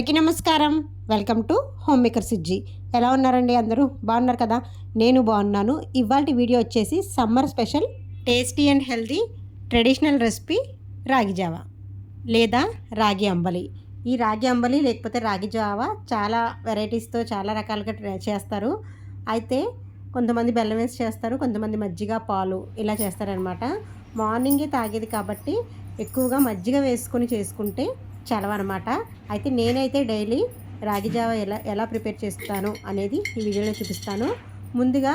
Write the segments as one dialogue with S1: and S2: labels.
S1: అందరికీ నమస్కారం. Welcome to home maker Sijji. ఎలా ఉన్నారండి అందరూ? బాగున్నారు కదా? నేను బాగున్నాను. ఇవాళ వీడియో వచ్చేసి summer special tasty and healthy traditional recipe ragi java లేదా రాగి అంబలి. ఈ రాగి అంబలి లేకపోతే రాగి జావా చాలా వెరైటీస్తో చాలా రకాలుగా ట్రై- చేస్తారు. అయితే కొంతమంది బెల్లం వేసి చేస్తారు కొంతమంది మజ్జిగ పాలు ఇలా చేస్తారనమాట మార్నింగే తాగేది కాబట్టి ఎక్కువగా మజ్జిగ వేసుకొని చేసుకుంటే చలవన్నమాట అయితే నేనైతే డైలీ రాగి జావ ఎలా ఎలా ప్రిపేర్ చేస్తాను అనేది ఈ వీడియోలో చూపిస్తాను. ముందుగా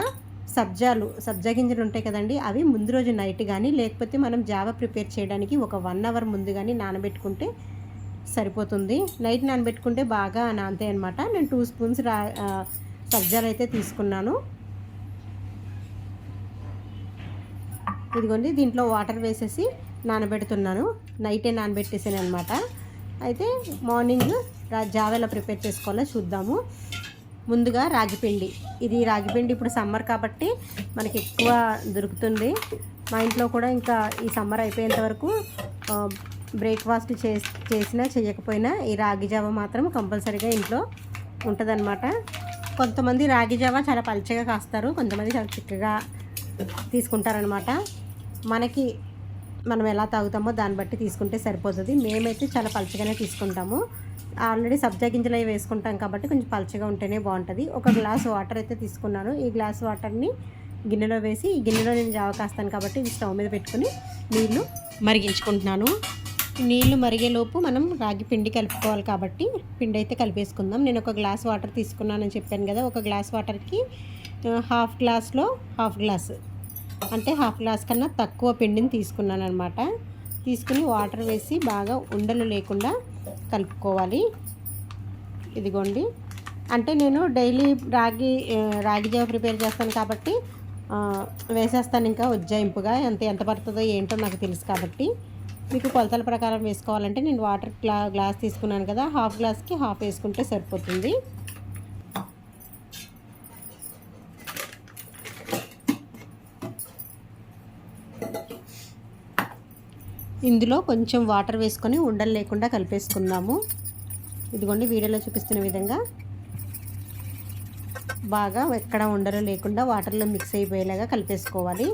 S1: సబ్జాలు సబ్జా గింజలు ఉంటాయి కదండి అవి ముందు రోజు నైట్ కానీ లేకపోతే మనం జావ ప్రిపేర్ చేయడానికి ఒక వన్ అవర్ ముందు కానీ నానబెట్టుకుంటే సరిపోతుంది. నైట్ నానబెట్టుకుంటే బాగా నానతాయి అనమాట నేను టూ స్పూన్స్ రా సబ్జాలు అయితే తీసుకున్నాను. ఇదిగోండి దీంట్లో వాటర్ వేసేసి నానబెడుతున్నాను. నైటే నానబెట్టేసాను అనమాట అయితే మార్నింగ్ రా జావ ఎలా ప్రిపేర్ చేసుకోవాలో చూద్దాము. ముందుగా రాగిపిండి ఇది రాగిపిండి ఇప్పుడు సమ్మర్ కాబట్టి మనకి ఎక్కువ దొరుకుతుంది. మా ఇంట్లో కూడా ఇంకా ఈ సమ్మర్ అయిపోయేంత వరకు బ్రేక్ఫాస్ట్ చే చేసినా చేయకపోయినా ఈ రాగి జావ మాత్రం కంపల్సరీగా ఇంట్లో ఉంటుందన్నమాట. కొంతమంది రాగి జావ చాలా పలిచగా కాస్తారు కొంతమంది చాలా చిక్కగా తీసుకుంటారనమాట మనకి మనం ఎలా తాగుతామో దాన్ని బట్టి తీసుకుంటే సరిపోతుంది. మేమైతే చాలా పలచగానే తీసుకుంటాము. ఆల్రెడీ సబ్జా గింజలు అవి వేసుకుంటాం కాబట్టి కొంచెం పలచగా ఉంటేనే బాగుంటుంది. ఒక గ్లాస్ వాటర్ అయితే తీసుకున్నాను. ఈ గ్లాస్ వాటర్ని గిన్నెలో వేసి ఈ గిన్నెలో నేను జావ కాస్తాను కాబట్టి ఇది స్టవ్ మీద పెట్టుకుని నీళ్ళు మరిగించుకుంటున్నాను. నీళ్ళు మరిగేలోపు మనం రాగి పిండి కలుపుకోవాలి కాబట్టి పిండి అయితే కలిపేసుకుందాం. నేను ఒక గ్లాస్ వాటర్ తీసుకున్నానని చెప్పాను కదా ఒక గ్లాస్ వాటర్కి హాఫ్ గ్లాస్లో హాఫ్ గ్లాస్ అంటే హాఫ్ గ్లాస్ కన్నా తక్కువ పిండిని తీసుకున్నాను అనమాట తీసుకుని వాటర్ వేసి బాగా ఉండలు లేకుండా కలుపుకోవాలి. ఇదిగోండి. అంటే నేను డైలీ రాగి రాగి జావ ప్రిపేర్ చేస్తాను కాబట్టి వేసేస్తాను ఇంకా ఉజ్జాయింపుగా. ఎంత ఎంత పడుతుందో ఏంటో నాకు తెలుసు కాబట్టి. మీకు కొలతల ప్రకారం వేసుకోవాలంటే నేను వాటర్ గ్లా గ్లాస్ తీసుకున్నాను కదా హాఫ్ గ్లాస్కి హాఫ్ వేసుకుంటే సరిపోతుంది. ఇందులో కొంచెం వాటర్ వేసుకొని ఉండలు లేకుండా కలిపేసుకుందాము. ఇదిగోండి వీడియోలో చూపిస్తున్న విధంగా బాగా ఎక్కడ ఉండలు లేకుండా వాటర్లో మిక్స్ అయిపోయేలాగా కలిపేసుకోవాలి.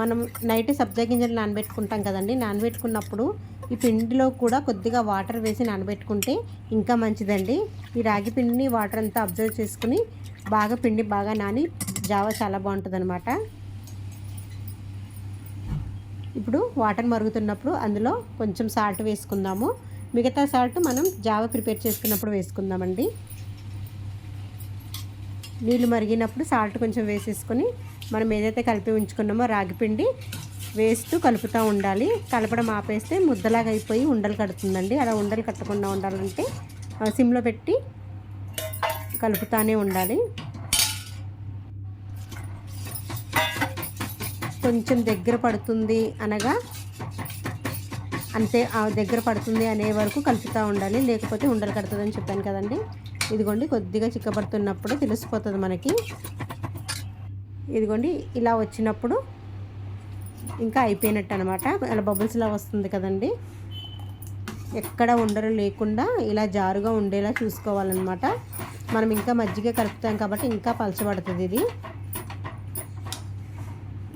S1: మనం నైట్ సబ్జా గింజలు నానబెట్టుకుంటాం కదండి నానబెట్టుకున్నప్పుడు ఈ పిండిలో కూడా కొద్దిగా వాటర్ వేసి నానబెట్టుకుంటే ఇంకా మంచిదండి. ఈ రాగి పిండిని వాటర్ అంతా అబ్జర్వ్ చేసుకుని బాగా పిండి బాగా నాని జావా చాలా బాగుంటుంది ఇప్పుడు వాటర్ మరుగుతున్నప్పుడు అందులో కొంచెం సాల్ట్ వేసుకుందాము. మిగతా సాల్ట్ మనం జావ ప్రిపేర్ చేసుకున్నప్పుడు వేసుకుందామండి. నీళ్ళు మరిగినప్పుడు సాల్ట్ కొంచెం వేసేసుకొని మనం ఏదైతే కలిపి ఉంచుకున్నామో రాగిపిండి వేస్తూ కలుపుతూ ఉండాలి. కలపడం ఆపేస్తే ముద్దలాగా అయిపోయి ఉండలు కడుతుందండి. అలా ఉండలు కట్టకుండా ఉండాలంటే సిమ్లో పెట్టి కలుపుతానే ఉండాలి. కొంచెం దగ్గర పడుతుంది అనగా అంతే ఆ దగ్గర పడుతుంది అనే వరకు కలుపుతూ ఉండాలి. లేకపోతే ఉండలు కడుతుందని చెప్పాను కదండి. ఇదిగోండి కొద్దిగా చిక్కబడుతున్నప్పుడు తెలిసిపోతుంది మనకి. ఇదిగోండి ఇలా వచ్చినప్పుడు ఇంకా అయిపోయినట్టు అనమాట అలా బబుల్స్లా వస్తుంది కదండి. ఎక్కడ ఉండరు లేకుండా ఇలా జారుగా ఉండేలా చూసుకోవాలన్నమాట. మనం ఇంకా మజ్జిగ కలుపుతాం కాబట్టి ఇంకా పలచబడుతుంది ఇది.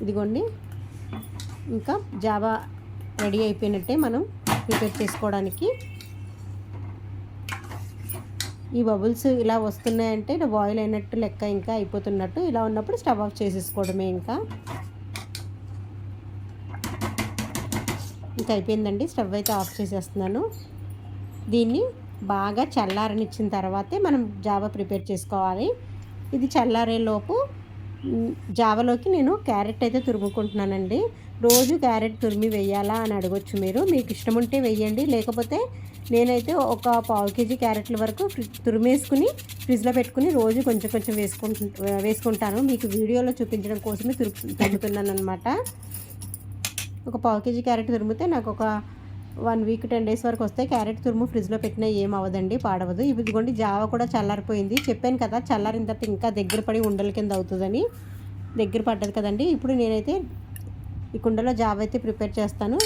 S1: ఇదిగోండి. ఇంకా జావా రెడీ అయిపోయినట్టే మనం ప్రిపేర్ చేసుకోవడానికి. ఈ బబుల్స్ ఇలా వస్తున్నాయంటే ఇలా బాయిల్ అయినట్టు లెక్క ఇంకా అయిపోతున్నట్టు ఇలా ఉన్నప్పుడు స్టవ్ ఆఫ్ చేసేసుకోవడమే ఇంకా. ఇంకా అయిపోయిందండి. స్టవ్ అయితే ఆఫ్ చేసేస్తున్నాను. దీన్ని బాగా చల్లారనిచ్చిన తర్వాతే మనం జావా ప్రిపేర్ చేసుకోవాలి. ఇది చల్లారేలోపు జావలోకి నేను క్యారెట్ అయితే తురుముకుంటున్నానండి. రోజు క్యారెట్ తురిమి వేయాలా అని అడగొచ్చు మీరు. మీకు ఇష్టం ఉంటే వేయండి. లేకపోతే నేనైతే ఒక పావు కేజీ క్యారెట్ల వరకు తురిమేసుకుని ఫ్రిడ్జ్లో పెట్టుకుని రోజు కొంచెం కొంచెం వేసుకుంటు వేసుకుంటాను. మీకు వీడియోలో చూపించడం కోసమే తురు తురుముతున్నాను అనమాట ఒక పావు కేజీ క్యారెట్ తురిమితే నాకు ఒక వన్ వీక్ టెన్ డేస్ వరకు వస్తే క్యారెట్ తురుము ఫ్రిడ్జ్లో పెట్టినా ఏం అవ్వదండి పాడవదు. ఇవి ఇదిగోండి జావ కూడా చల్లారిపోయింది. చెప్పాను కదా చల్లారిన తర్వాత ఇంకా దగ్గర పడి ఉండల కింద అవుతుందని. దగ్గర పడ్డది కదండి. ఇప్పుడు నేనైతే ఈ కుండలో జావ అయితే ప్రిపేర్ చేస్తాను.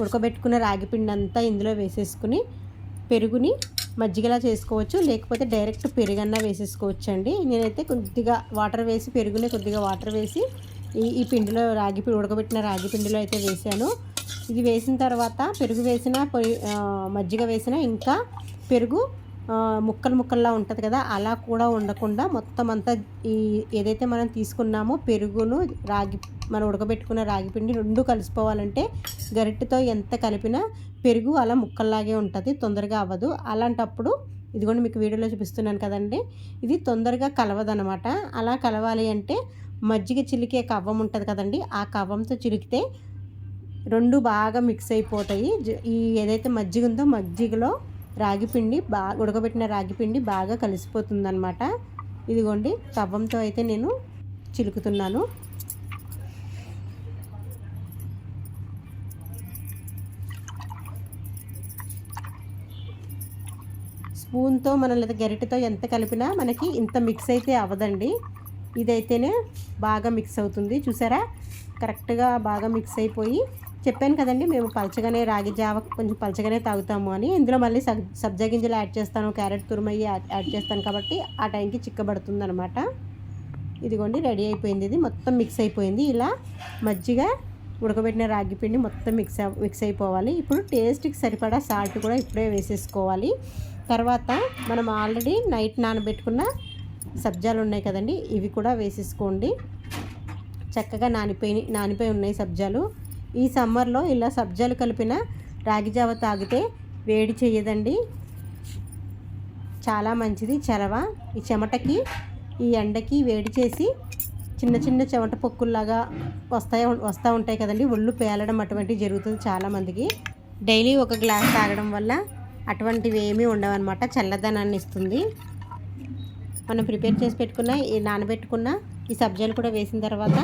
S1: ఉడకబెట్టుకున్న రాగి పిండి అంతా ఇందులో వేసేసుకుని పెరుగుని మజ్జిగలా చేసుకోవచ్చు. లేకపోతే డైరెక్ట్ పెరుగన్నా వేసేసుకోవచ్చు అండి నేనైతే కొద్దిగా వాటర్ వేసి పెరుగుని కొద్దిగా వాటర్ వేసి ఈ ఈ పిండిలో రాగి పిండి ఉడకబెట్టిన రాగి పిండిలో అయితే వేసాను. ఇది వేసిన తర్వాత పెరుగు వేసిన పొయ్యి మజ్జిగ వేసిన ఇంకా పెరుగు ముక్కలు ముక్కల్లా ఉంటుంది కదా అలా కూడా ఉండకుండా మొత్తం అంతా ఈ ఏదైతే మనం తీసుకున్నామో పెరుగును రాగి మనం ఉడకబెట్టుకున్న రాగి పిండి రెండు కలిసిపోవాలంటే గరిటెతో ఎంత కలిపినా పెరుగు అలా ముక్కల్లాగే ఉంటుంది తొందరగా అవ్వదు. అలాంటప్పుడు ఇదిగోండి మీకు వీడియోలో చూపిస్తున్నాను కదండి ఇది తొందరగా కలవదనమాట. అలా కలవాలి అంటే మజ్జిగ చిలికే కవ్వం ఉంటుంది కదండి ఆ కవ్వంతో చిలికితే రెండు బాగా మిక్స్ అయిపోతాయి. ఈ ఏదైతే మజ్జిగ ఉందో మజ్జిగలో రాగి పిండి బాగా ఉడకబెట్టిన రాగి పిండి బాగా కలిసిపోతుందన్నమాట. ఇదిగోండి కవ్వంతో అయితే నేను చిలుకుతున్నాను. స్పూన్తో మనం లేదా గరిటెతో ఎంత కలిపినా మనకి ఇంత మిక్స్ అయితే అవ్వదండి. ఇదైతేనే బాగా మిక్స్ అవుతుంది. చూసారా? కరెక్ట్గా బాగా మిక్స్ అయిపోయి చెప్పాను కదండి మేము పలచగానే రాగి జావ కొంచెం పలచగానే తాగుతాము అని. ఇందులో మళ్ళీ సబ్ సబ్జా గింజలు యాడ్ చేస్తాను క్యారెట్ తురుమయ్యి యాడ్ చేస్తాను కాబట్టి ఆ టైంకి చిక్కబడుతుంది అనమాట ఇదిగోండి రెడీ అయిపోయింది ఇది. మొత్తం మిక్స్ అయిపోయింది. ఇలా మజ్జిగ ఉడకబెట్టిన రాగి పిండి మొత్తం మిక్స్ మిక్స్ అయిపోవాలి. ఇప్పుడు టేస్ట్కి సరిపడా సాల్ట్ కూడా ఇప్పుడే వేసేసుకోవాలి. తర్వాత మనం ఆల్రెడీ నైట్ నానబెట్టుకున్న సబ్జాలు ఉన్నాయి కదండి ఇవి కూడా వేసేసుకోండి. చక్కగా నానిపోయి నానిపోయి ఉన్నాయి సబ్జాలు. ఈ సమ్మర్లో ఇలా సబ్జాలు కలిపిన రాగి జావ తాగితే వేడి చేయదండి. చాలా మంచిది. చలవ ఈ చెమటకి ఈ ఎండకి వేడి చేసి చిన్న చిన్న చెమట పొక్కుల్లాగా వస్తాయి వస్తూ ఉంటాయి కదండి. ఒళ్ళు పేలడం అటువంటివి జరుగుతుంది చాలామందికి డైలీ ఒక గ్లాస్ తాగడం వల్ల అటువంటివి ఏమీ ఉండవన్నమాట. చల్లదనాన్ని ఇస్తుంది. మనం ప్రిపేర్ చేసి పెట్టుకున్న ఈ నానబెట్టుకున్న ఈ సబ్జాలు కూడా వేసిన తర్వాత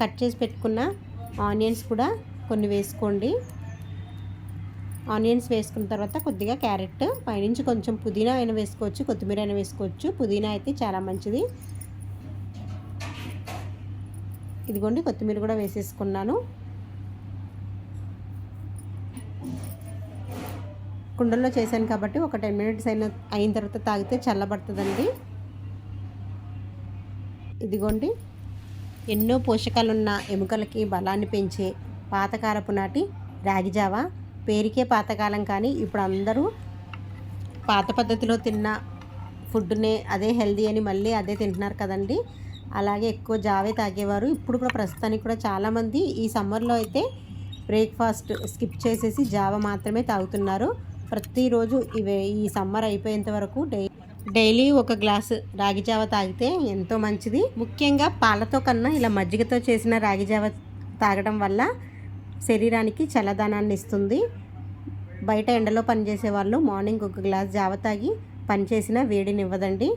S1: కట్ చేసి పెట్టుకున్న ఆనియన్స్ కూడా కొన్ని వేసుకోండి. ఆనియన్స్ వేసుకున్న తర్వాత కొద్దిగా క్యారెట్ పైనుంచి కొంచెం పుదీనా అయినా వేసుకోవచ్చు కొత్తిమీర అయినా వేసుకోవచ్చు. పుదీనా అయితే చాలా మంచిది. ఇదిగోండి కొత్తిమీర కూడా వేసేసుకున్నాను. కుండల్లో చేశాను కాబట్టి ఒక టెన్ మినిట్స్ అయిన అయిన తర్వాత తాగితే చల్లబడుతుందండి. ఇదిగోండి ఎన్నో పోషకాలున్న ఎముకలకి బలాన్ని పెంచే పాతకాలపు నాటి రాగి జావ. పేరుకే పాతకాలం కానీ ఇప్పుడు అందరూ పాత పద్ధతిలో తిన్న ఫుడ్నే అదే హెల్దీ అని మళ్ళీ అదే తింటున్నారు కదండి. అలాగే ఎక్కువ జావే తాగేవారు. ఇప్పుడు కూడా ప్రస్తుతానికి కూడా చాలామంది ఈ సమ్మర్లో అయితే బ్రేక్ఫాస్ట్ స్కిప్ చేసేసి జావ మాత్రమే తాగుతున్నారు. ప్రతిరోజు ఇవే ఈ సమ్మర్ అయిపోయేంత వరకు డై డైలీ ఒక గ్లాసు రాగి జావ తాగితే ఎంతో మంచిది. ముఖ్యంగా పాలతో కన్నా ఇలా మజ్జిగతో చేసిన రాగి జావ తాగడం వల్ల శరీరానికి చల్లదనాన్ని ఇస్తుంది. బయట ఎండలో పనిచేసే వాళ్ళు మార్నింగ్ ఒక గ్లాస్ జావ తాగి పనిచేసిన వేడినివ్వదండి.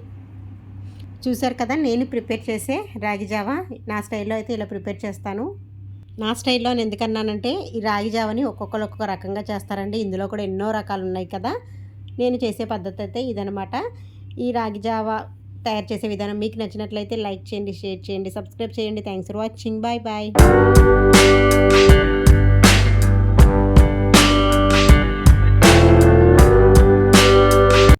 S1: చూసారు కదా నేను ప్రిపేర్ చేసే రాగి జావ నా స్టైల్లో అయితే ఇలా ప్రిపేర్ చేస్తాను. నా స్టైల్లో నేను ఎందుకన్నానంటే ఈ రాగి జావని ఒక్కొక్కరు ఒక్కొక్క రకంగా చేస్తారండి. ఇందులో కూడా ఎన్నో రకాలు ఉన్నాయి కదా. నేను చేసే పద్ధతి అయితే ఇదనమాట. ఈ రాగి జావ తయారు చేసే విధానం మీకు నచ్చినట్లయితే లైక్ చేయండి షేర్ చేయండి సబ్స్క్రైబ్ చేయండి. Thanks for watching. Bye bye.